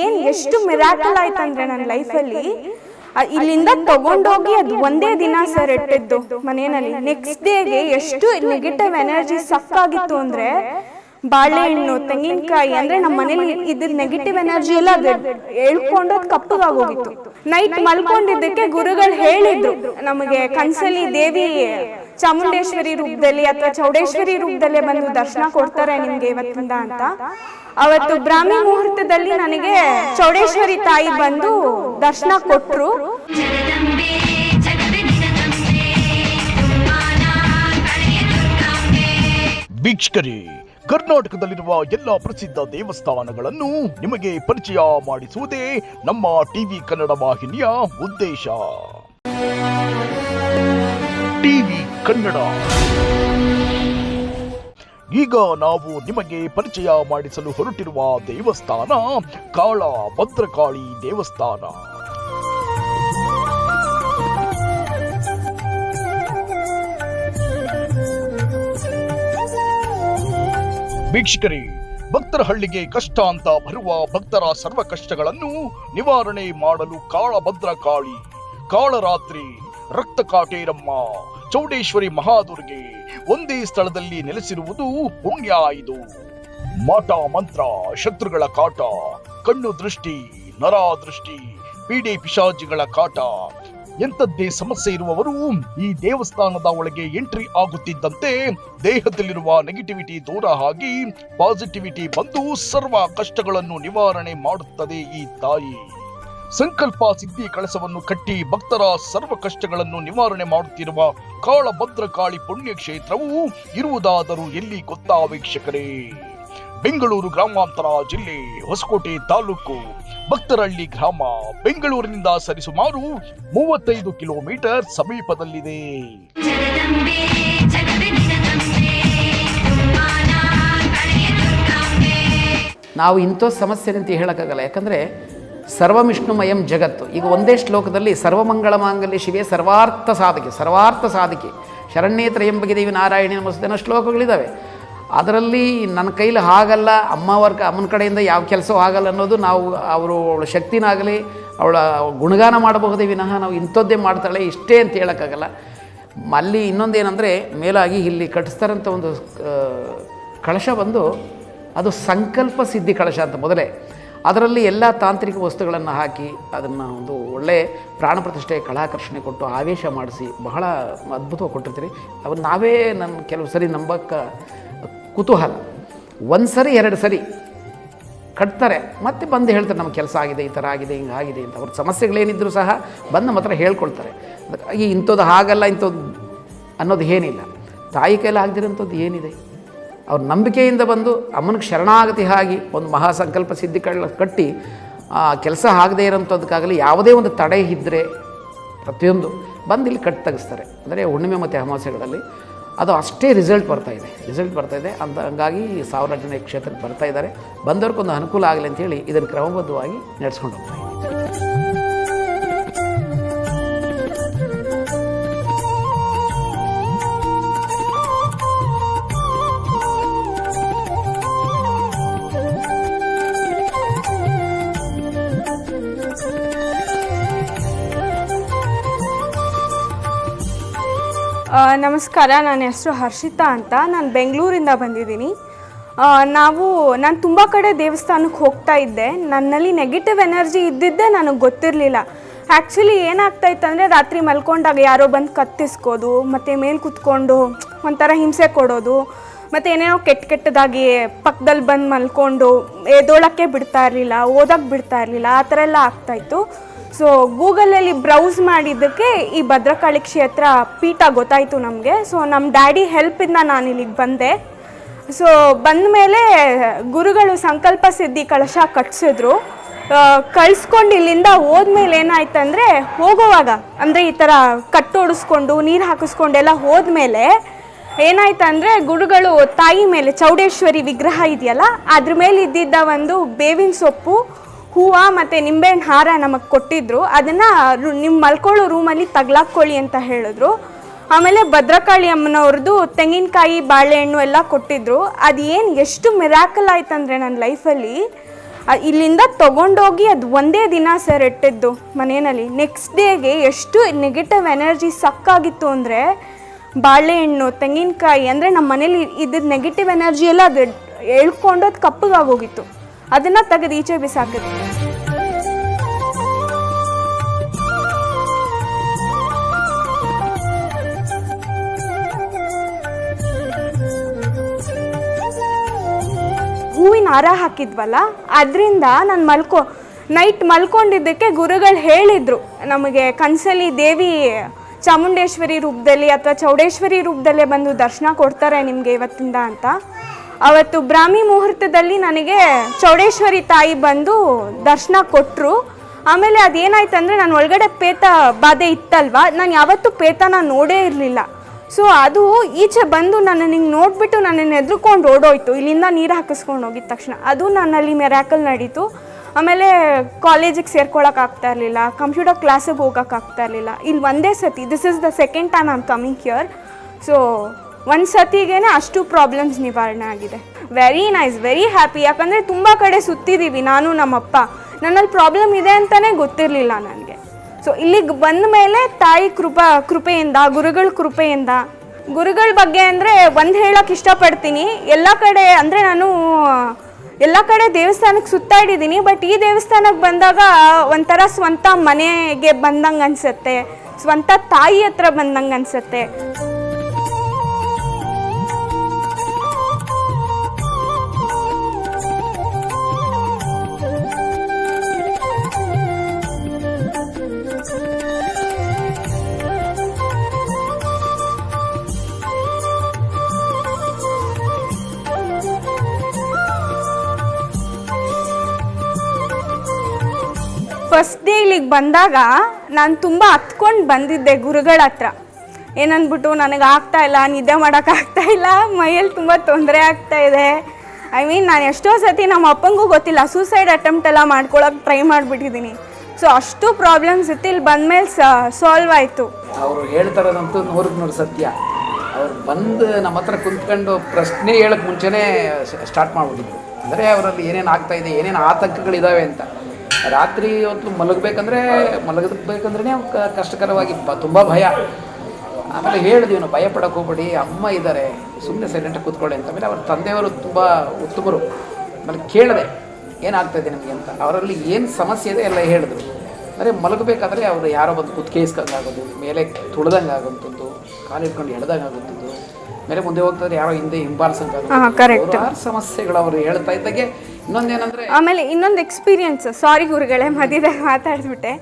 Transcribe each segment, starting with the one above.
ಏನ್ ಎಷ್ಟು ಮಿರಾಕಲ್ ಆಯ್ತಂದ್ರೆ ನನ್ನ ಲೈಫಲ್ಲಿ ಇಲ್ಲಿಂದ ತಗೊಂಡೋಗಿ ಅದು ಒಂದೇ ದಿನ ಸರ್ ಇಟ್ಟಿದ್ದು ಮನೆಯಲ್ಲಿ ನೆಕ್ಸ್ಟ್ ಡೇಗೆ ಎಷ್ಟು ನೆಗೆಟಿವ್ ಎನರ್ಜಿ ಸಕ್ಕಾಗಿತ್ತು ಅಂದ್ರೆ ಬಾಳೆಹಣ್ಣು ತೆಂಗಿನಕಾಯಿ ಅಂದ್ರೆ ನಮ್ಮ ಮನೇಲಿ ಇದ್ರ ನೆಗೆಟಿವ್ ಎನರ್ಜಿ ಎಲ್ಲ ಹೇಳ್ಕೊಂಡು ಅದು ಕಪ್ಪಗಾಗೋಗಿತ್ತು ನೈಟ್ ಮಲ್ಕೊಂಡಿದ್ದಕ್ಕೆ ಗುರುಗಳು ಹೇಳಿದ್ರು ನಮಗೆ ಕನ್ಸಲ್ಲಿ ದೇವಿ ಚಾಮುಂಡೇಶ್ವರಿ ರೂಪದಲ್ಲಿ ಅಥವಾ ಚೌಡೇಶ್ವರಿ ರೂಪದಲ್ಲೇ ಬಂದು ದರ್ಶನ ಕೊಡ್ತಾರೆ ನಿಮ್ಗೆ ಇವತ್ತಿಂದ ಅಂತ. ಅವತ್ತು ಬ್ರಾಹ್ಮಿ ಮುಹೂರ್ತದಲ್ಲಿ ನನಗೆ ಚೌಡೇಶ್ವರಿ ತಾಯಿ ಬಂದು ದರ್ಶನ ಕೊಟ್ರು. ವೀಕ್ಷಕರೇ, ಕರ್ನಾಟಕದಲ್ಲಿರುವ ಎಲ್ಲ ಪ್ರಸಿದ್ಧ ದೇವಸ್ಥಾನಗಳನ್ನು ನಿಮಗೆ ಪರಿಚಯ ಮಾಡಿಸುವುದೇ ನಮ್ಮ ಟಿವಿ ಕನ್ನಡ ವಾಹಿನಿಯ ಉದ್ದೇಶ. ಟಿವಿ ಕನ್ನಡ. ಈಗ ನಾವು ನಿಮಗೆ ಪರಿಚಯ ಮಾಡಿಸಲು ಹೊರಟಿರುವ ದೇವಸ್ಥಾನ ಕಾಳ ಭದ್ರಕಾಳಿ ದೇವಸ್ಥಾನ. ವೀಕ್ಷಕರೇ, ಭಕ್ತರ ಹಳ್ಳಿಗೆ ಕಷ್ಟ ಅಂತ ಬರುವ ಭಕ್ತರ ಸರ್ವ ಕಷ್ಟಗಳನ್ನು ನಿವಾರಣೆ ಮಾಡಲು ಕಾಳಭದ್ರ ಕಾಳಿ ಕಾಳರಾತ್ರಿ, ರಕ್ತ ಕಾಟೇರಮ್ಮ ಚೌಡೇಶ್ವರಿ ಮಹಾದುರ್ಗೆ ಒಂದೇ ಸ್ಥಳದಲ್ಲಿ ನೆಲೆಸಿರುವುದು ಪುಣ್ಯ ಇದು. ಮಾಟ ಮಂತ್ರ, ಶತ್ರುಗಳ ಕಾಟ, ಕಣ್ಣು ದೃಷ್ಟಿ, ನರ ದೃಷ್ಟಿ, ಪೀಡೆ ಪಿಶಾಚಿಗಳ ಕಾಟ, ಎಂಥದ್ದೇ ಸಮಸ್ಯೆ ಇರುವವರು ಈ ದೇವಸ್ಥಾನದ ಒಳಗೆ ಎಂಟ್ರಿ ಆಗುತ್ತಿದ್ದಂತೆ ದೇಹದಲ್ಲಿರುವ ನೆಗೆಟಿವಿಟಿ ದೂರ ಆಗಿ ಪಾಸಿಟಿವಿಟಿ ಬಂದು ಸರ್ವ ಕಷ್ಟಗಳನ್ನು ನಿವಾರಣೆ ಮಾಡುತ್ತದೆ ಈ ತಾಯಿ. ಸಂಕಲ್ಪ ಸಿದ್ಧಿ ಕಳಸವನ್ನು ಕಟ್ಟಿ ಭಕ್ತರ ಸರ್ವ ಕಷ್ಟಗಳನ್ನು ನಿವಾರಣೆ ಮಾಡುತ್ತಿರುವ ಕಾಳಭದ್ರಕಾಳಿ ಪುಣ್ಯಕ್ಷೇತ್ರವು ಇರುವುದಾದರೂ ಎಲ್ಲಿ ಗೊತ್ತಾ ವೀಕ್ಷಕರೇ? ಬೆಂಗಳೂರು ಗ್ರಾಮಾಂತರ ಜಿಲ್ಲೆ ಹೊಸಕೋಟೆ ತಾಲೂಕು ಭಕ್ತರಹಳ್ಳಿ ಗ್ರಾಮ. ಬೆಂಗಳೂರಿನಿಂದ ಸರಿಸುಮಾರು ಮೂವತ್ತೈದು ಕಿಲೋಮೀಟರ್ ಸಮೀಪದಲ್ಲಿದೆ. ನಾವು ಇಂಥ ಸಮಸ್ಯೆ ಅಂತ ಹೇಳೋಕ್ಕಾಗಲ್ಲ. ಯಾಕಂದರೆ ಸರ್ವಮಿಷ್ಣುಮಯಂ ಜಗತ್ತು. ಈಗ ಒಂದೇ ಶ್ಲೋಕದಲ್ಲಿ ಸರ್ವಮಂಗಳ ಮಾಂಗಲ್ಯ ಶಿವೆ ಸರ್ವಾರ್ಥ ಸಾಧಕಿ ಸರ್ವಾರ್ಥ ಸಾಧಕಿ. ಶರಣ್ಯೇತ್ರ ಎಂಬಗೆ ದೇವಿ ನಾರಾಯಣಿ ನಮಸ್ತೆ ಶ್ಲೋಕಗಳಿದ್ದಾವೆ ಅದರಲ್ಲಿ ನನ್ನ ಕೈಲಿ ಹಾಗಲ್ಲ ಅಮ್ಮವರ್ ಅಮ್ಮನ ಕಡೆಯಿಂದ ಯಾವ ಕೆಲಸವೂ ಆಗಲ್ಲ ಅನ್ನೋದು ನಾವು ಅವರು ಅವಳ ಶಕ್ತಿನಾಗಲಿ, ಅವಳ ಗುಣಗಾನ ಮಾಡಬಹುದೇ ವಿನಃ ನಾವು ಇಂಥದ್ದೇ ಮಾಡ್ತಾಳೆ, ಇಷ್ಟೇ ಅಂತ ಹೇಳೋಕ್ಕಾಗಲ್ಲ. ಅಲ್ಲಿ ಇನ್ನೊಂದೇನೆಂದರೆ ಮೇಲಾಗಿ ಇಲ್ಲಿ ಕಟ್ಟಿಸ್ತಾರಂಥ ಒಂದು ಕಳಶ ಬಂದು ಅದು ಸಂಕಲ್ಪ ಸಿದ್ಧಿ ಕಳಶ ಅಂತ ಮೊದಲೇ. ಅದರಲ್ಲಿ ಎಲ್ಲ ತಾಂತ್ರಿಕ ವಸ್ತುಗಳನ್ನು ಹಾಕಿ ಅದನ್ನು ಒಂದು ಒಳ್ಳೆ ಪ್ರಾಣ ಪ್ರತಿಷ್ಠೆ ಕಲಾಕರ್ಷಣೆ ಕೊಟ್ಟು ಆವೇಶ ಮಾಡಿಸಿ ಬಹಳ ಅದ್ಭುತವಾಗಿ ಕೊಟ್ಟಿರ್ತೀರಿ. ಅವನ್ನ ನಾವೇ ನನ್ನ ಕೆಲವು ಸರಿ ನಂಬಕ್ಕೆ ಕುತೂಹಲ. ಒಂದು ಸರಿ, ಎರಡು ಸರಿ ಕಟ್ತಾರೆ, ಮತ್ತೆ ಬಂದು ಹೇಳ್ತಾರೆ ನಮ್ಮ ಕೆಲಸ ಆಗಿದೆ, ಈ ಥರ ಆಗಿದೆ, ಹಿಂಗೆ ಆಗಿದೆ ಅಂತ. ಅವ್ರ ಸಮಸ್ಯೆಗಳೇನಿದ್ದರೂ ಸಹ ಬಂದು ಮಾತ್ರ ಹೇಳ್ಕೊಳ್ತಾರೆ. ಈ ಇಂಥದ್ದು ಹಾಗಲ್ಲ, ಇಂಥದ್ದು ಅನ್ನೋದು ಏನಿಲ್ಲ. ತಾಯಿ ಕೈಲಿ ಆಗದಿರೋಂಥದ್ದು ಏನಿದೆ? ಅವ್ರ ನಂಬಿಕೆಯಿಂದ ಬಂದು ಅಮ್ಮನಿಗೆ ಶರಣಾಗತಿ ಆಗಿ ಒಂದು ಮಹಾಸಂಕಲ್ಪ ಸಿದ್ಧಿ ಕಳ್ಳ ಕಟ್ಟಿ ಕೆಲಸ ಆಗದೇ ಇರೋಂಥದ್ದಕ್ಕಾಗಲಿ ಯಾವುದೇ ಒಂದು ತಡೆ ಇದ್ದರೆ ಪ್ರತಿಯೊಂದು ಬಂದು ಇಲ್ಲಿ ಕಟ್ ತೆಗೆಸ್ತಾರೆ. ಅಂದರೆ ಹುಣ್ಣಿಮೆ ಮತ್ತು ಅಮಾವಾಸ್ಯೆಗಳಲ್ಲಿ ಅದು ಅಷ್ಟೇ ರಿಸಲ್ಟ್ ಬರ್ತಾ ಇದೆ. ರಿಸಲ್ಟ್ ಬರ್ತಾ ಇದೆ. ಅಂತ ಹಂಗಾಗಿ ಸಾವಿರಾರು ಜನ ಈ ಕ್ಷೇತ್ರಕ್ಕೆ ಬರ್ತಾ ಇದ್ದಾರೆ. ಬಂದವ್ರಿಗೊಂದು ಅನುಕೂಲ ಆಗಲಿ ಅಂತೇಳಿ ಇದನ್ನು ಕ್ರಮಬದ್ಧವಾಗಿ ನಡೆಸ್ಕೊಂಡು ಹೋಗ್ತಾ ನಮಸ್ಕಾರ, ನನ್ನ ಹೆಸರು ಹರ್ಷಿತಾ ಅಂತ. ನಾನು ಬೆಂಗಳೂರಿಂದ ಬಂದಿದ್ದೀನಿ. ನಾವು, ನಾನು ತುಂಬ ಕಡೆ ದೇವಸ್ಥಾನಕ್ಕೆ ಹೋಗ್ತಾ ಇದ್ದೆ. ನನ್ನಲ್ಲಿ ನೆಗೆಟಿವ್ ಎನರ್ಜಿ ಇದ್ದಿದ್ದೇ ನನಗೆ ಗೊತ್ತಿರಲಿಲ್ಲ. ಆ್ಯಕ್ಚುಲಿ ಏನಾಗ್ತಾ ಇತ್ತಂದರೆ ರಾತ್ರಿ ಮಲ್ಕೊಂಡಾಗ ಯಾರೋ ಬಂದು ಕತ್ತಿಸ್ಕೋದು, ಮತ್ತು ಮೇಲೆ ಕುತ್ಕೊಂಡು ಒಂಥರ ಹಿಂಸೆ ಕೊಡೋದು, ಮತ್ತು ಏನೇನೋ ಕೆಟ್ಟ ಕೆಟ್ಟದಾಗಿ ಪಕ್ಕದಲ್ಲಿ ಬಂದು ಮಲ್ಕೊಂಡು ಎದೋಳಕ್ಕೆ ಬಿಡ್ತಾ ಇರಲಿಲ್ಲ ಓದಕ್ಕೆ ಬಿಡ್ತಾ ಇರಲಿಲ್ಲ, ಆ ಥರ ಎಲ್ಲ ಆಗ್ತಾಯಿತ್ತು ಸೊ ಗೂಗಲಲ್ಲಿ ಬ್ರೌಸ್ ಮಾಡಿದ್ದಕ್ಕೆ ಈ ಭದ್ರಕಾಳಿ ಕ್ಷೇತ್ರ ಪೀಠ ಗೊತ್ತಾಯಿತು ನಮಗೆ. ಸೊ ನಮ್ಮ ಡ್ಯಾಡಿ ಹೆಲ್ಪಿಂದ ನಾನು ಇಲ್ಲಿಗೆ ಬಂದೆ. ಸೊ ಬಂದ ಮೇಲೆ ಗುರುಗಳು ಸಂಕಲ್ಪ ಸಿದ್ಧಿ ಕಳಶ ಕಟ್ಸಿದ್ರು. ಕಳ್ಸ್ಕೊಂಡು ಇಲ್ಲಿಂದ ಹೋದ್ಮೇಲೆ ಏನಾಯ್ತಂದರೆ, ಹೋಗುವಾಗ, ಅಂದರೆ ಈ ಥರ ಕಟ್ಟೋಡಿಸ್ಕೊಂಡು ನೀರು ಹಾಕಿಸ್ಕೊಂಡೆಲ್ಲ ಹೋದ್ಮೇಲೆ ಏನಾಯ್ತಂದ್ರೆ, ಗುರುಗಳು ತಾಯಿ ಮೇಲೆ ಚೌಡೇಶ್ವರಿ ವಿಗ್ರಹ ಇದೆಯಲ್ಲ, ಅದ್ರ ಮೇಲೆ ಇದ್ದಿದ್ದ ಒಂದು ಬೇವಿನ ಸೊಪ್ಪು ಹೂವು ಮತ್ತು ನಿಂಬೆಹಣ್ಣು ಹಾರ ನಮಗೆ ಕೊಟ್ಟಿದ್ರು. ಅದನ್ನು ನಿಮ್ಮ ಮಲ್ಕೊಳ್ಳೋ ರೂಮಲ್ಲಿ ತಗ್ಲಾಕ್ಕೊಳ್ಳಿ ಅಂತ ಹೇಳಿದ್ರು. ಆಮೇಲೆ ಭದ್ರಕಾಳಿ ಅಮ್ಮನವ್ರದ್ದು ತೆಂಗಿನಕಾಯಿ, ಬಾಳೆಹಣ್ಣು ಎಲ್ಲ ಕೊಟ್ಟಿದ್ರು. ಅದು ಏನು ಎಷ್ಟು ಮಿರಾಕಲ್ ಆಯ್ತಂದರೆ ನನ್ನ ಲೈಫಲ್ಲಿ. ಇಲ್ಲಿಂದ ತಗೊಂಡೋಗಿ ಅದು ಒಂದೇ ದಿನ ಸರ್ ಇಟ್ಟಿದ್ದು ಮನೆಯಲ್ಲಿ. ನೆಕ್ಸ್ಟ್ ಡೇಗೆ ಎಷ್ಟು ನೆಗೆಟಿವ್ ಎನರ್ಜಿ ಸಕ್ಕಾಗಿತ್ತು ಅಂದರೆ ಬಾಳೆಹಣ್ಣು, ತೆಂಗಿನಕಾಯಿ, ಅಂದರೆ ನಮ್ಮ ಮನೇಲಿ ಇದ್ದ ನೆಗೆಟಿವ್ ಎನರ್ಜಿ ಎಲ್ಲ ಅದು ಎಳ್ಕೊಂಡು ಅದು ಕಪ್ಪಗಾಗೋಗಿತ್ತು ಅದನ್ನು ತೆಗೆದು ಈಚೆ ಬಿಸಾಕಿದ್ವಿ ಹಾರ ಹಾಕಿದ್ವಲ್ಲ, ಅದರಿಂದ ನಾನು ಮಲ್ಕೊ ನೈಟ್ ಮಲ್ಕೊಂಡಿದ್ದಕ್ಕೆ ಗುರುಗಳು ಹೇಳಿದರು. ನಮಗೆ ಕನಸಲ್ಲಿ ದೇವಿ ಚಾಮುಂಡೇಶ್ವರಿ ರೂಪದಲ್ಲಿ ಅಥವಾ ಚೌಡೇಶ್ವರಿ ರೂಪದಲ್ಲೇ ಬಂದು ದರ್ಶನ ಕೊಡ್ತಾರೆ ನಿಮಗೆ ಇವತ್ತಿಂದ ಅಂತ. ಅವತ್ತು ಬ್ರಾಹ್ಮಿ ಮುಹೂರ್ತದಲ್ಲಿ ನನಗೆ ಚೌಡೇಶ್ವರಿ ತಾಯಿ ಬಂದು ದರ್ಶನ ಕೊಟ್ಟರು ಆಮೇಲೆ ಅದೇನಾಯ್ತು ಅಂದರೆ ನಾನು ಒಳಗಡೆ ಪೇತ ಬಾಧೆ ಇತ್ತಲ್ವ, ನಾನು ಯಾವತ್ತೂ ಪೇತನ ನೋಡೇ ಇರಲಿಲ್ಲ. ಸೊ ಅದು ಈಚೆ ಬಂದು ನನ್ನ ಹಿಂಗೆ ನೋಡಿಬಿಟ್ಟು ನನ್ನನ್ನು ಹೆದ್ರುಕೊಂಡು ಓಡೋಯ್ತು. ಇಲ್ಲಿಂದ ನೀರು ಹಾಕಿಸ್ಕೊಂಡು ಹೋಗಿದ ತಕ್ಷಣ. ಅದು ನನ್ನಲ್ಲಿ ಮೆರಾಕಲ್ ನಡೀತು. ಆಮೇಲೆ ಕಾಲೇಜಿಗೆ ಸೇರ್ಕೊಳಕ್ಕೆ ಆಗ್ತಾ ಇರಲಿಲ್ಲ. ಕಂಪ್ಯೂಟರ್ ಕ್ಲಾಸಿಗೆ ಹೋಗೋಕ್ಕಾಗ್ತಾ ಆಗ್ತಾ ಇರಲಿಲ್ಲ. ಇಲ್ಲಿ ಒಂದೇ ಸತಿ this is the second time I'm coming here so ಒಂದು ಸತಿಗೇ ಅಷ್ಟು ಪ್ರಾಬ್ಲಮ್ಸ್ ನಿವಾರಣೆ ಆಗಿದೆ. ವೆರಿ ನೈಸ್ ವೆರಿ ಹ್ಯಾಪಿ ಯಾಕಂದರೆ ತುಂಬ ಕಡೆ ಸುತ್ತಿದ್ದೀವಿ ನಾನು ನಮ್ಮಪ್ಪ. ನನ್ನಲ್ಲಿ ಪ್ರಾಬ್ಲಮ್ ಇದೆ ಅಂತಲೇ ಗೊತ್ತಿರಲಿಲ್ಲ ನನಗೆ ಸೊ ಇಲ್ಲಿಗೆ ಬಂದ ಮೇಲೆ ತಾಯಿ ಕೃಪಾ, ಕೃಪೆಯಿಂದ, ಗುರುಗಳ ಕೃಪೆಯಿಂದ. ಗುರುಗಳ ಬಗ್ಗೆ ಅಂದರೆ ಒಂದು ಹೇಳೋಕೆ ಇಷ್ಟಪಡ್ತೀನಿ. ಎಲ್ಲ ಕಡೆ ಅಂದರೆ ನಾನು, ಎಲ್ಲ ಕಡೆ ದೇವಸ್ಥಾನಕ್ಕೆ ಸುತ್ತಾಡಿದ್ದೀನಿ ಬಟ್ ಈ ದೇವಸ್ಥಾನಕ್ಕೆ ಬಂದಾಗ ಒಂಥರ ಸ್ವಂತ ಮನೆಗೆ ಬಂದಂಗೆ ಅನಿಸುತ್ತೆ. ಸ್ವಂತ ತಾಯಿ ಹತ್ರ ಬಂದಂಗೆ ಅನಿಸುತ್ತೆ. ಬಂದಾಗ ನಾನು ತುಂಬ ಹತ್ಕೊಂಡು ಬಂದಿದ್ದೆ ಗುರುಗಳ ಹತ್ರ. ಏನಂದ್ಬಿಟ್ಟು ನನಗೆ ಆಗ್ತಾ ಇಲ್ಲ, ನಿದ್ದೆ ಮಾಡೋಕ್ಕಾಗ್ತಾ ಇಲ್ಲ, ಮೈಯಲ್ಲಿ ತುಂಬ ತೊಂದರೆ ಆಗ್ತಾ ಇದೆ. ಐ ಮೀನ್ ನಾನು ಎಷ್ಟೋ ಸತಿ ನಮ್ಮ ಅಪ್ಪಂಗೂ ಗೊತ್ತಿಲ್ಲ ಸೂಸೈಡ್ ಅಟೆಂಪ್ಟ್ ಎಲ್ಲ ಮಾಡ್ಕೊಳಕ್ ಟ್ರೈ ಮಾಡಿಬಿಟ್ಟಿದ್ದೀನಿ ಸೊ ಅಷ್ಟು ಪ್ರಾಬ್ಲಮ್ಸ್ ಇತ್ತು ಇಲ್ಲಿ ಬಂದಮೇಲೆ ಸಾಲ್ವ್ ಆಯಿತು. ಅವರು ಹೇಳ್ತಾರದಂತೂ ನೂರಕ್ಕೆ ನೂರು ಸತ್ಯ. ಅವ್ರು ಬಂದು ನಮ್ಮ ಹತ್ರ ಕುಂತ್ಕೊಂಡು ಪ್ರಶ್ನೆ ಹೇಳಕ್ಕೆ ಮುಂಚೆನೇ ಸ್ಟಾರ್ಟ್ ಮಾಡಿಬಿಟ್ಟಿದ್ರು. ಅಂದರೆ ಅವರಲ್ಲಿ ಏನೇನು ಆಗ್ತಾ ಇದೆ, ಏನೇನು ಆತಂಕಗಳಿದ್ದಾವೆ ಅಂತ. ರಾತ್ರಿ ಹೊತ್ತು ಮಲಗಬೇಕಂದ್ರೆ ಮಲಗಬೇಕಂದ್ರೆ ಕಷ್ಟಕರವಾಗಿ ತುಂಬ ಭಯ. ಆಮೇಲೆ ಹೇಳಿದ್ವಿ ನಾವು ಭಯ ಪಡಕ್ಕೆ ಹೋಗ್ಬೇಡಿ ಅಮ್ಮ ಇದ್ದಾರೆ ಸುಮ್ಮನೆ ಸೈಲೆಂಟಾಗಿ ಕೂತ್ಕೊಳ್ಳಿ ಅಂತ. ಆಮೇಲೆ ಅವ್ರ ತಂದೆಯವರು ತುಂಬ ಉತ್ತಮರು. ಆಮೇಲೆ ಕೇಳಿದೆ ಏನಾಗ್ತಾಯಿದೆ ನಿಮಗೆ ಅಂತ. ಅವರಲ್ಲಿ ಏನು ಸಮಸ್ಯೆ ಇದೆ ಎಲ್ಲ ಹೇಳಿದ್ರು. ಅಂದರೆ ಮಲಗಬೇಕಾದ್ರೆ ಅವರು ಯಾರೋ ಬಂದು ಕುತ್ಕೇಸ್ಕಂಗಾಗೋದು ಮೇಲೆ ತುಳ್ದಂಗೆ ಆಗೋಂಥದ್ದು ಕಾಲು ಇಟ್ಕೊಂಡು ಎಳ್ದಂಗೆ ಆಗೋಂಥದ್ದು ಮೇಲೆ ಮುಂದೆ ಹೋಗ್ತಾರೆ ಯಾರೋ ಹಿಂದೆ ಹಿಂಬಾಲಿಸಂಗೆ. ನೂರಾರು ಸಮಸ್ಯೆಗಳು ಅವರು ಹೇಳ್ತಾ ಇದ್ದಾಗೆ ಆಮೇಲೆ ಇನ್ನೊಂದು ಎಕ್ಸ್ಪೀರಿಯನ್ಸ್ ಸಾರಿ ಗುರುಗಳೇ, ಮಧ್ಯದಲ್ಲಿ ಮಾತಾಡಿಸ್ಬಿಟ್ಟೆ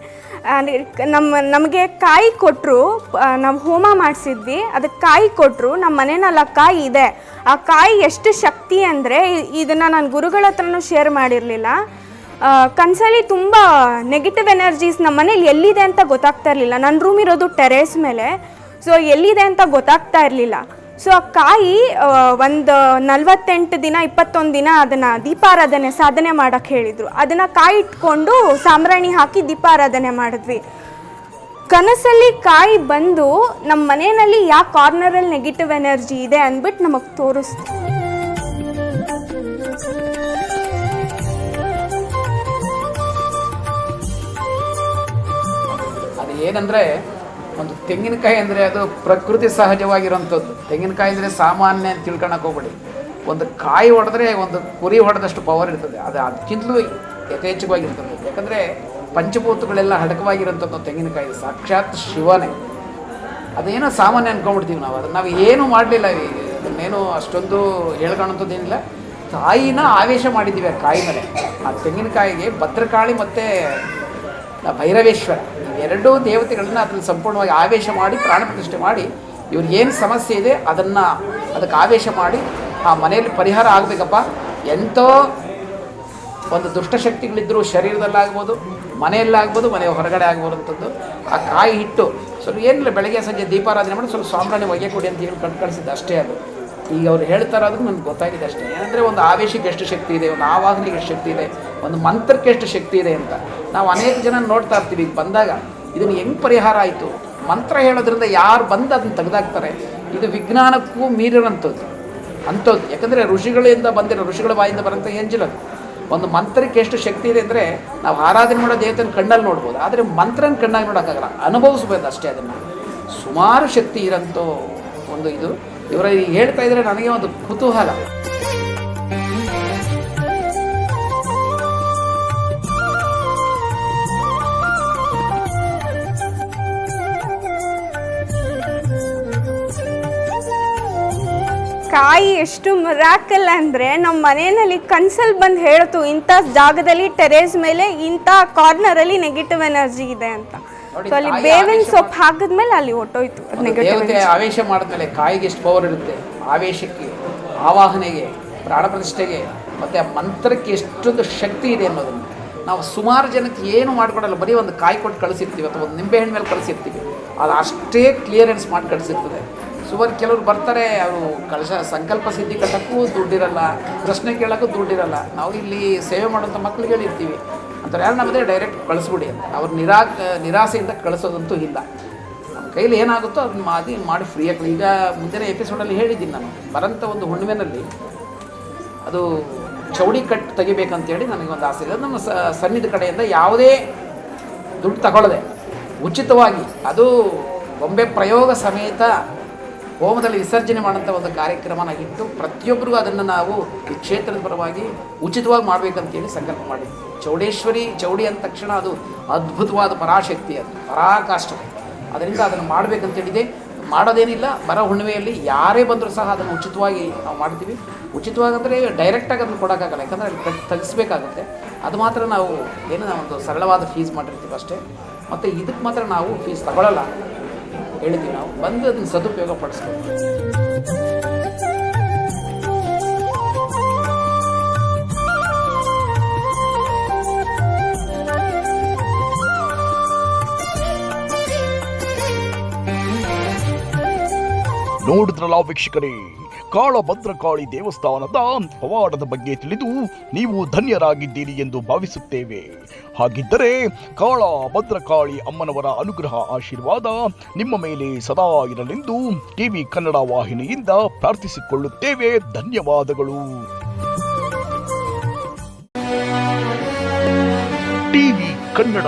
ಅಂದ್ರೆ ನಮ್ಮ, ನಮಗೆ ಕಾಯಿ ಕೊಟ್ಟರು ನಾವು ಹೋಮ ಮಾಡಿಸಿದ್ವಿ. ಅದಕ್ಕೆ ಕಾಯಿ ಕೊಟ್ಟರು ನಮ್ಮ ಮನೇನಲ್ಲ ಆ ಕಾಯಿ ಇದೆ. ಆ ಕಾಯಿ ಎಷ್ಟು ಶಕ್ತಿ ಅಂದರೆ, ಇದನ್ನು ನಾನು ಗುರುಗಳ ಹತ್ರನೂ ಶೇರ್ ಮಾಡಿರಲಿಲ್ಲ. ಕನ್ಸಲ್ಲಿ ತುಂಬ ನೆಗೆಟಿವ್ ಎನರ್ಜೀಸ್ ನಮ್ಮ ಮನೇಲಿ ಎಲ್ಲಿದೆ ಅಂತ ಗೊತ್ತಾಗ್ತಾ ಇರಲಿಲ್ಲ. ನನ್ನ ರೂಮ್ ಇರೋದು ಟೆರೇಸ್ ಮೇಲೆ. ಸೊ ಎಲ್ಲಿದೆ ಅಂತ ಗೊತ್ತಾಗ್ತಾ ಇರಲಿಲ್ಲ. ಸೊ ಆ ಕಾಯಿ ಒಂದು ನಲ್ವತ್ತೆಂಟು ದಿನ, ಇಪ್ಪತ್ತೊಂದು ದಿನ ಅದನ್ನು ದೀಪಾರಾಧನೆ, ಸಾಧನೆ ಮಾಡೋಕ್ಕೆ ಹೇಳಿದರು. ಅದನ್ನು ಕಾಯಿ ಇಟ್ಕೊಂಡು ಸಾಂಬ್ರಾಣಿ ಹಾಕಿ ದೀಪಾರಾಧನೆ ಮಾಡಿದ್ವಿ. ಕನಸಲ್ಲಿ ಕಾಯಿ ಬಂದು ನಮ್ಮ ಮನೆಯಲ್ಲಿ ಯಾವ ಕಾರ್ನರಲ್ಲಿ ನೆಗೆಟಿವ್ ಎನರ್ಜಿ ಇದೆ ಅಂದ್ಬಿಟ್ಟು ನಮಗೆ ತೋರಿಸ್ತು. ಅದು ಏನಂದರೆ ಒಂದು ತೆಂಗಿನಕಾಯಿ ಅಂದರೆ ಅದು ಪ್ರಕೃತಿ ಸಹಜವಾಗಿರೋಂಥದ್ದು ತೆಂಗಿನಕಾಯಿ ಅಂದರೆ ಸಾಮಾನ್ಯ ಅಂತ ತಿಳ್ಕೊಳಕ್ಕೆ ಹೋಗ್ಬೇಡಿ. ಒಂದು ಕಾಯಿ ಹೊಡೆದ್ರೆ ಒಂದು ಕುರಿ ಹೊಡೆದಷ್ಟು ಪವರ್ ಇರ್ತದೆ. ಅದು ಅದಕ್ಕಿಂತಲೂ ಯಥೇಚ್ಛವಾಗಿರ್ತದೆ. ಯಾಕಂದರೆ ಪಂಚಭೂತಗಳೆಲ್ಲ ಹಡಕವಾಗಿರೋಂಥದ್ದು ತೆಂಗಿನಕಾಯಿ. ಸಾಕ್ಷಾತ್ ಶಿವನೇ. ಅದೇನೋ ಸಾಮಾನ್ಯ ಅನ್ಕೊಂಡ್ಬಿಡ್ತೀವಿ ನಾವು. ಅದನ್ನು ನಾವು ಏನು ಮಾಡಲಿಲ್ಲ. ಅದನ್ನೇನು ಅಷ್ಟೊಂದು ಹೇಳ್ಕೊಳ್ಳೋಂಥದ್ದು ಏನಿಲ್ಲ ತಾಯಿನ ಆವೇಶ ಮಾಡಿದ್ದೀವಿ ಆ ಕಾಯಿ ಮೇಲೆ. ಆ ತೆಂಗಿನಕಾಯಿಗೆ ಭದ್ರಕಾಳಿ ಮತ್ತು ಭೈರವೇಶ್ವರ. ಎರಡೂ ದೇವತೆಗಳನ್ನು ಅದನ್ನು ಸಂಪೂರ್ಣವಾಗಿ ಆವೇಶ ಮಾಡಿ, ಪ್ರಾಣ ಪ್ರತಿಷ್ಠೆ ಮಾಡಿ, ಇವ್ರಿಗೆ ಏನು ಸಮಸ್ಯೆ ಇದೆ ಅದನ್ನು ಅದಕ್ಕೆ ಆವೇಶ ಮಾಡಿ, ಆ ಮನೆಯಲ್ಲಿ ಪರಿಹಾರ ಆಗಬೇಕಪ್ಪ. ಎಂಥೋ ಒಂದು ದುಷ್ಟಶಕ್ತಿಗಳಿದ್ದರೂ ಶರೀರದಲ್ಲಾಗ್ಬೋದು, ಮನೆಯಲ್ಲಾಗ್ಬೋದು, ಮನೆಯ ಹೊರಗಡೆ ಆಗುವಂಥದ್ದು ಆ ಕಾಯಿ ಹಿಟ್ಟು, ಸ್ವಲ್ಪ ಏನಿಲ್ಲ, ಬೆಳಗ್ಗೆ ಸಂಜೆ ದೀಪಾರಾಧನೆ ಮಾಡಿ ಸ್ವಲ್ಪ ಸಾಂಬ್ರಾಣಿ ಒಗೆ ಕೊಡಿ ಅಂತ ಹೇಳಿ ಕಂಡು ಕಳಿಸಿದ್ದು ಅಷ್ಟೇ ಅದು. ಈಗ ಅವ್ರು ಹೇಳ್ತಾರೆ ಅದಕ್ಕೆ ನನಗೆ ಗೊತ್ತಾಗಿದೆ ಅಷ್ಟೇ. ಏನಂದರೆ ಒಂದು ಆವೇಶಕ್ಕೆ ಎಷ್ಟು ಶಕ್ತಿ ಇದೆ, ಒಂದು ಆವಾಹನೆಗೆ ಎಷ್ಟು ಶಕ್ತಿ ಇದೆ, ಒಂದು ಮಂತ್ರಕ್ಕೆ ಎಷ್ಟು ಶಕ್ತಿ ಇದೆ ಅಂತ. ನಾವು ಅನೇಕ ಜನ ನೋಡ್ತಾ ಇರ್ತೀವಿ ಈಗ ಬಂದಾಗ. ಇದನ್ನು ಹೆಂಗೆ ಪರಿಹಾರ ಆಯಿತು? ಮಂತ್ರ ಹೇಳೋದ್ರಿಂದ ಯಾರು ಬಂದು ಅದನ್ನು ತೆಗೆದಾಕ್ತಾರೆ? ಇದು ವಿಜ್ಞಾನಕ್ಕೂ ಮೀರಿರೋಂಥದ್ದು ಅಂಥದ್ದು. ಯಾಕಂದರೆ ಋಷಿಗಳಿಂದ ಬಂದಿರೋ, ಋಷಿಗಳ ಬಾಯಿಂದ ಬರೋಂಥ ಎಂಜಿಲದು ಒಂದು ಮಂತ್ರಕ್ಕೆ ಎಷ್ಟು ಶಕ್ತಿ ಇದೆ ಅಂದರೆ ನಾವು ಆರಾಧನೆ ಮಾಡೋ ದೇವತನ ಕಣ್ಣಲ್ಲಿ ನೋಡ್ಬೋದು. ಆದರೆ ಮಂತ್ರನ ಕಣ್ಣಾಗಿ ನೋಡೋಕ್ಕಾಗಲ್ಲ. ಅನುಭವಿಸ್ಬೋದು ಅಷ್ಟೇ ಅದನ್ನು. ಸುಮಾರು ಶಕ್ತಿ ಇರೋಂಥ ಒಂದು ಇದು. ಇವರ ಹೇಳ್ತಾ ಇದ್ರೆ ನನಗೆ ಒಂದು ಕುತೂಹಲ. ಕಾಯಿ ಎಷ್ಟು ಮರಾಕಲ್ಲ ಅಂದರೆ ನಮ್ಮ ಮನೆಯಲ್ಲಿ ಕನ್ಸಲ್ ಬಂದು ಹೇಳ್ತು, ಇಂಥ ಜಾಗದಲ್ಲಿ ಟೆರೇಸ್ ಮೇಲೆ ಇಂಥ ಕಾರ್ನರಲ್ಲಿ ನೆಗೆಟಿವ್ ಎನರ್ಜಿ ಇದೆ ಅಂತ. ಸೊ ಅಲ್ಲಿ ಬೇವಿನ ಸೊಪ್ಪು ಹಾಕಿದ್ಮೇಲೆ ಅಲ್ಲಿ ಹೊಟ್ಟೋಯ್ತು ನೆಗೆಟಿವ್ ದೇವತೆ ಆವೇಶ ಮಾಡಿದ್ಮೇಲೆ ಕಾಯಿಗೆ ಎಷ್ಟು ಪವರ್ ಇರುತ್ತೆ? ಆವೇಶಕ್ಕೆ ಆವಾಹನೆಗೆ ಪ್ರಾಣ ಪ್ರತಿಷ್ಠೆಗೆ ಮತ್ತು ಆ ಮಂತ್ರಕ್ಕೆ ಎಷ್ಟೊಂದು ಶಕ್ತಿ ಇದೆ ಅನ್ನೋದನ್ನು. ನಾವು ಸುಮಾರು ಜನಕ್ಕೆ ಏನು ಮಾಡ್ಕೊಡಲ್ಲ ಬರೀ ಒಂದು ಕಾಯಿ ಕೊಟ್ಟು ಕಳಿಸಿರ್ತೀವಿ ಅಥವಾ ಒಂದು ನಿಂಬೆಹಣ್ಣು ಮೇಲೆ ಕಳಿಸಿರ್ತೀವಿ. ಅದು ಅಷ್ಟೇ ಕ್ಲಿಯರೆನ್ಸ್ ಮಾಡಿ ಕಳಿಸಿರ್ತದೆ. ಸುಮಾರು ಕೆಲವರು ಬರ್ತಾರೆ, ಅವರು ಕಳಶ ಸಂಕಲ್ಪ ಸಿದ್ಧಿ ಕಟ್ಟೋಕ್ಕೂ ದುಡ್ಡಿರಲ್ಲ, ಪ್ರಶ್ನೆ ಕೇಳೋಕ್ಕೂ ದುಡ್ಡಿರಲ್ಲ. ನಾವು ಇಲ್ಲಿ ಸೇವೆ ಮಾಡೋಂಥ ಮಕ್ಳಿಗೆ ಹೇಳಿರ್ತೀವಿ. ಅಂಥವ್ರು ಯಾರು ನಮ್ಮದೇ ಡೈರೆಕ್ಟ್ ಕಳಿಸ್ಬಿಡಿ ಅಂತ. ಅವ್ರು ನಿರಾ, ನಿರಾಸೆಯಿಂದ ಕಳಿಸೋದಂತೂ ಇಲ್ಲ. ನಮ್ಮ ಕೈಲಿ ಏನಾಗುತ್ತೋ ಅದನ್ನ ಮಾಡಿ ಮಾಡಿ ಫ್ರೀಯಾಗಿ ಈಗ ಮುಂದಿನ ಎಪಿಸೋಡಲ್ಲಿ ಹೇಳಿದ್ದೀನಿ ನಾನು. ಬರೋಂಥ ಒಂದು ಹುಣ್ಣಿಮೆನಲ್ಲಿ ಅದು ಚೌಡಿ ಕಟ್ ತೆಗಿಬೇಕಂತೇಳಿ ನನಗೆ ಒಂದು ಆಸೆ ಇದೆ. ನಮ್ಮ ಸನ್ನಿಧ ಕಡೆಯಿಂದ ಯಾವುದೇ ದುಡ್ಡು ತಗೊಳ್ಳದೆ, ಉಚಿತವಾಗಿ, ಅದು ಬೊಂಬೆ ಪ್ರಯೋಗ ಸಮೇತ ಹೋಮದಲ್ಲಿ ವಿಸರ್ಜನೆ ಮಾಡುವಂಥ ಒಂದು ಕಾರ್ಯಕ್ರಮನ ಇಟ್ಟು ಪ್ರತಿಯೊಬ್ಬರಿಗೂ ಅದನ್ನು ನಾವು ಈ ಕ್ಷೇತ್ರದ ಪರವಾಗಿ ಉಚಿತವಾಗಿ ಮಾಡಬೇಕಂತೇಳಿ ಸಂಕಲ್ಪ ಮಾಡಿದ್ವಿ. ಚೌಡೇಶ್ವರಿ, ಚೌಡಿ ಅಂದ ತಕ್ಷಣ ಅದು ಅದ್ಭುತವಾದ ಪರಾಶಕ್ತಿ ಅದು ಪರಾಕಾಷ್ಟ ಅದರಿಂದ ಅದನ್ನು ಮಾಡಬೇಕಂತೇಳಿದೆ ಮಾಡೋದೇನಿಲ್ಲ, ಬರ ಹುಣ್ಣಿಮೆಯಲ್ಲಿ ಯಾರೇ ಬಂದರೂ ಸಹ ಅದನ್ನು ಉಚಿತವಾಗಿ ನಾವು ಮಾಡ್ತೀವಿ. ಉಚಿತವಾಗಿ ಅಂದರೆ ಡೈರೆಕ್ಟಾಗಿ ಅದನ್ನು ಕೊಡೋಕ್ಕಾಗಲ್ಲ, ಯಾಕಂದರೆ ಅಲ್ಲಿ ತೆಗಿಸ್ಬೇಕಾಗುತ್ತೆ. ಅದು ಮಾತ್ರ ನಾವು ಏನು ಒಂದು ಸರಳವಾದ ಫೀಸ್ ಮಾಡಿರ್ತೀವಿ ಅಷ್ಟೇ. ಮತ್ತು ಇದಕ್ಕೆ ಮಾತ್ರ ನಾವು ಫೀಸ್ ತಗೊಳ್ಳಲ್ಲ ಹೇಳ್ತೀವಿ ನಾವು. ಬಂದು ಅದನ್ನ ಸದುಪಯೋಗ ಪಡಿಸ್ಬೇಕು. ನೋಡಿದ್ರಲ್ಲ ವೀಕ್ಷಕರೇ ಕಾಳಭದ್ರಕಾಳಿ ದೇವಸ್ಥಾನದ ಪವಾಡದ ಬಗ್ಗೆ ತಿಳಿದು ನೀವು ಧನ್ಯರಾಗಿದ್ದೀರಿ ಎಂದು ಭಾವಿಸುತ್ತೇವೆ. ಹಾಗಿದ್ದರೆ ಕಾಳ ಭದ್ರಕಾಳಿ ಅಮ್ಮನವರ ಅನುಗ್ರಹ ಆಶೀರ್ವಾದ ನಿಮ್ಮ ಮೇಲೆ ಸದಾ ಇರಲೆಂದು ಟಿವಿ ಕನ್ನಡ ವಾಹಿನಿಯಿಂದ ಪ್ರಾರ್ಥಿಸಿಕೊಳ್ಳುತ್ತೇವೆ. ಧನ್ಯವಾದಗಳು. ಟಿವಿ ಕನ್ನಡ.